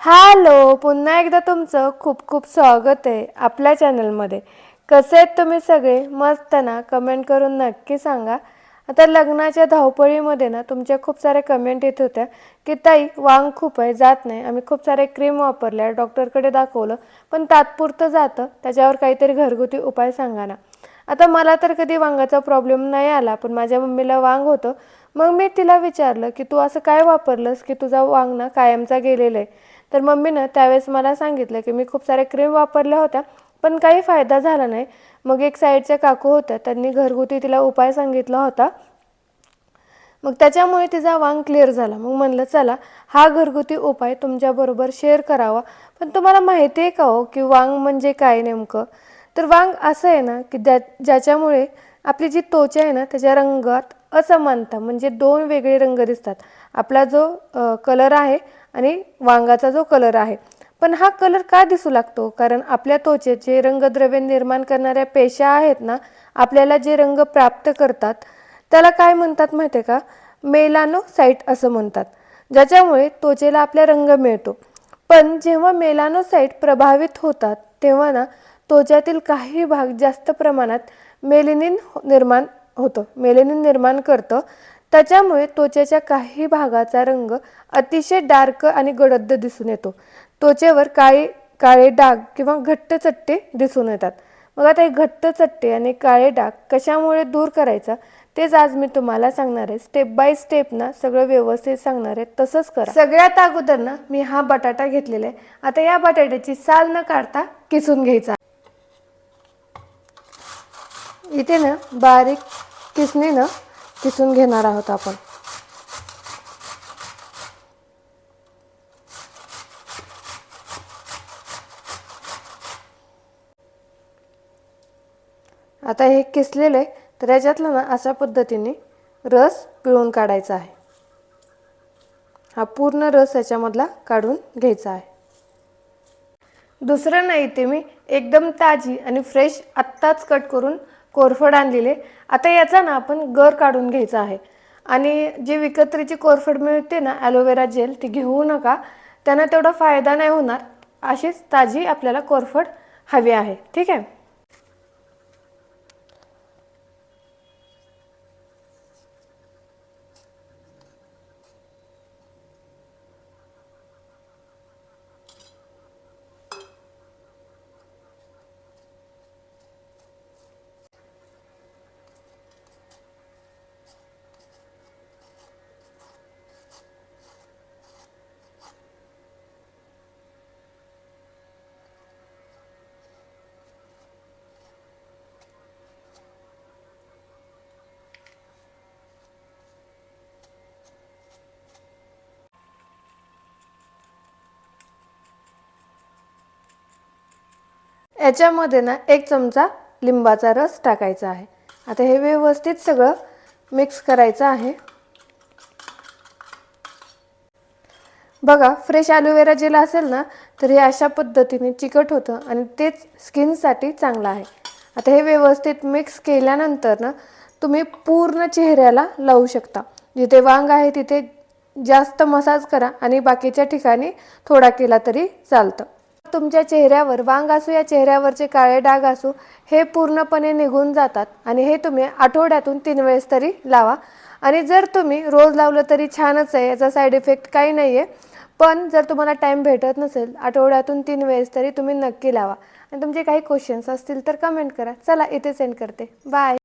Hello पुन्हा एकदा तुमचं खूप खूप स्वागत आहे आपल्या चॅनलमध्ये. कसे आहेत तुम्ही सगळे? मस्त ना? कमेंट करून नक्की सांगा. आता लग्नाच्या धावपळीमध्ये ना तुमच्या खूप साऱ्या कमेंट येत होत्या की ताई वांग खूप आहे जात नाही. आम्ही खूप सारे क्रीम वापरल्या डॉक्टरकडे दाखवलं पण तात्पुरतं जातं. त्याच्यावर काहीतरी घरगुती उपाय सांगा ना. आता मला तर कधी वांगाचा प्रॉब्लेम नाही आला पण माझ्या मम्मीला वांग होतं. मग मी तिला विचारलं की तू असं काय वापरलंस की तुझा वांग ना कायमचा गेलेला आहे? तर मम्मीनं त्यावेळेस मला सांगितलं की मी खूप साऱ्या क्रीम वापरल्या होत्या पण काही फायदा झाला नाही. मग एक साईडच्या काकू होत्या त्यांनी घरगुती तिला उपाय सांगितला होता. मग त्याच्यामुळे तिचा वांग क्लिअर झाला. मग म्हणलं चला हा घरगुती उपाय तुमच्याबरोबर शेअर करावा. पण तुम्हाला माहिती आहे का हो की वांग म्हणजे काय नेमकं? तर वांग असं आहे ना की ज्या ज्याच्यामुळे आपली जी त्वचा आहे ना त्याच्या रंगात असमानता म्हणजे दोन वेगळे रंग दिसतात. आपला जो कलर आहे आणि वांगाचा जो कलर आहे. पण हा कलर का दिसू लागतो? कारण आपल्या त्वचेचे रंगद्रव्य निर्माण करणाऱ्या पेशा आहेत ना आपल्याला जे रंग प्राप्त करतात त्याला काय म्हणतात माहिती आहे का? मेलानोसाईट असं म्हणतात. ज्याच्यामुळे त्वचेला आपल्या रंग मिळतो. पण जेव्हा मेलानोसाईट प्रभावित होतात तेव्हा ना त्वचातील काही भाग जास्त प्रमाणात मेलिनिन हो-, निर्माण होतं. मेलेनिन निर्माण करतं. त्याच्यामुळे त्वचेच्या काही भागाचा रंग अतिशय डार्क आणि गडद दिसून येतो. त्वचेवर काळे काळे डाग किंवा घट्ट चट्टे दिसून येतात. मग आता हे घट्ट चट्टे आणि काळे डाग कशामुळे दूर करायचा? तेच आज मी तुम्हाला सांगणार आहे. स्टेप बाय स्टेप ना सगळं व्यवस्थित सांगणार आहे. तसंच करा. सगळ्यात अगोदर ना मी हा बटाटा घेतलेला आहे. आता या बटाट्याची साल न काढता किसून घ्यायचा. इथे ना बारीक किसणीनं किसून घेणार आहोत आपण. आता हे किसलेले तर याच्यातलं ना अशा पद्धतीने रस पिळून काढायचा आहे. हा पूर्ण रस याच्यामधला काढून घ्यायचा आहे. दुसरं नाही ते मी एकदम ताजी आणि फ्रेश आत्ताच कट करून कोरफड आणलेले. आता याचा ना आपण गर काढून घ्यायचा आहे. आणि जी विकत्रीची कोरफड मिळते ना ॲलोवेरा जेल ती घेऊ नका. त्यांना तेवढा फायदा नाही होणार. अशीच ताजी आपल्याला कोरफड हवी आहे. ठीक आहे? याच्यामध्ये ना एक चमचा लिंबाचा रस टाकायचा आहे. आता हे व्यवस्थित सगळं मिक्स करायचं आहे. बघा फ्रेश ॲलोवेरा जेल असेल ना तर हे अशा पद्धतीने चिकट होतं आणि तेच स्किनसाठी चांगलं आहे. आता हे व्यवस्थित मिक्स केल्यानंतर ना तुम्ही पूर्ण चेहऱ्याला लावू शकता. जिथे वांग आहे तिथे जास्त मसाज करा आणि बाकीच्या ठिकाणी थोडा केला तरी चालतं. तुमच्या चेहऱ्यावर वांग असू या चेहऱ्यावरचे काळे डाग असू हे पूर्णपणे निघून जातात. आणि हे तुम्ही आठवड्यातून तीन वेळेस तरी लावा. आणि जर तुम्ही रोज लावलं तरी छानच आहे याचा साईड इफेक्ट काही नाही आहे पण जर तुम्हाला टाईम भेटत नसेल आठवड्यातून तीन वेळेस तरी तुम्ही नक्की लावा. आणि तुमचे काही क्वेश्चन्स असतील तर कमेंट करा. चला इथे सेंड करते. बाय